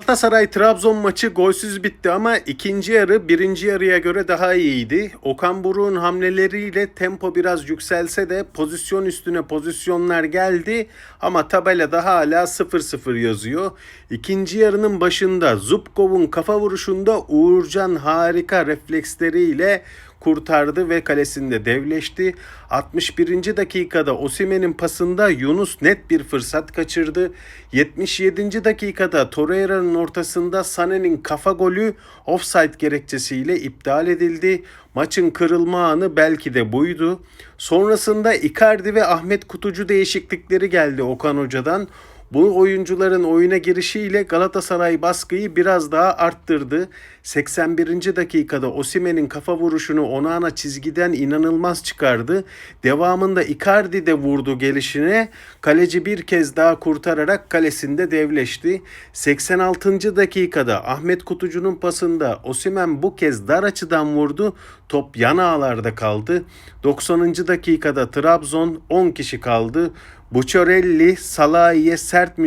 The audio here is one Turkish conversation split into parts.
Galatasaray Trabzon maçı golsüz bitti ama ikinci yarı birinci yarıya göre daha iyiydi. Okan Buruk'un hamleleriyle tempo biraz yükselse de pozisyon üstüne pozisyonlar geldi ama tabelada hala 0-0 yazıyor. İkinci yarının başında Zubkov'un kafa vuruşunda Uğurcan harika refleksleriyle kurtardı ve kalesinde devleşti. 61. dakikada Osimen'in pasında Yunus net bir fırsat kaçırdı. 77. dakikada Torreira'nın ortasında Sané'nin kafa golü offside gerekçesiyle iptal edildi. Maçın kırılma anı belki de buydu. Sonrasında Icardi ve Ahmet Kutucu değişiklikleri geldi Okan Hoca'dan. Bu oyuncuların oyuna girişiyle Galatasaray baskıyı biraz daha arttırdı. 81. dakikada Osimen'in kafa vuruşunu Onana çizgiden inanılmaz çıkardı. Devamında Icardi de vurdu gelişine. Kaleci bir kez daha kurtararak kalesinde devleşti. 86. dakikada Ahmet Kutucu'nun pasında Osimen bu kez dar açıdan vurdu. Top yan ağlarda kaldı. 90. dakikada Trabzon 10 kişi kaldı. Bucciarelli Salahi'ye sert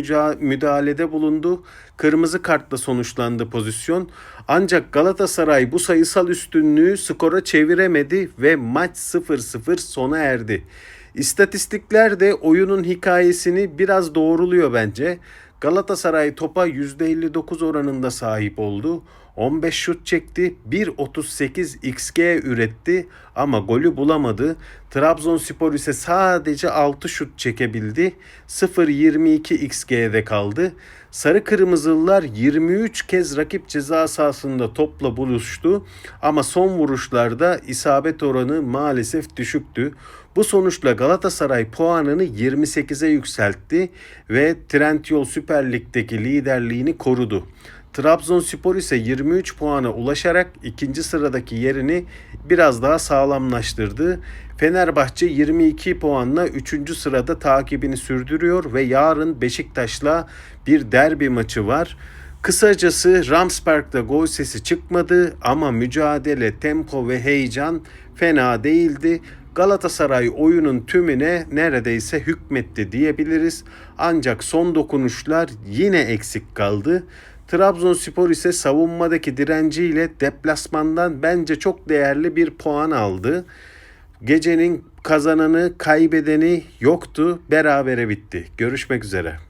müdahalede bulundu. Kırmızı kartla sonuçlandı pozisyon. Ancak Galatasaray bu sayısal üstünlüğü skora çeviremedi ve maç 0-0 sona erdi. İstatistikler de oyunun hikayesini biraz doğruluyor bence. Galatasaray topa %59 oranında sahip oldu. 15 şut çekti, 1.38 XG üretti ama golü bulamadı. Trabzonspor ise sadece 6 şut çekebildi. 0.22 XG'de kaldı. Sarı Kırmızılılar 23 kez rakip ceza sahasında topla buluştu ama son vuruşlarda isabet oranı maalesef düşüktü. Bu sonuçla Galatasaray puanını 28'e yükseltti ve Trendyol Süper Lig'deki liderliğini korudu. Trabzonspor ise 23 puana ulaşarak ikinci sıradaki yerini biraz daha sağlamlaştırdı. Fenerbahçe 22 puanla 3. sırada takibini sürdürüyor ve yarın Beşiktaş'la bir derbi maçı var. Kısacası Ramsberg'da gol sesi çıkmadı ama mücadele, tempo ve heyecan fena değildi. Galatasaray oyunun tümüne neredeyse hükmetti diyebiliriz. Ancak son dokunuşlar yine eksik kaldı. Trabzonspor ise savunmadaki direnciyle deplasmandan bence çok değerli bir puan aldı. Gecenin kazananı, kaybedeni yoktu. Berabere bitti. Görüşmek üzere.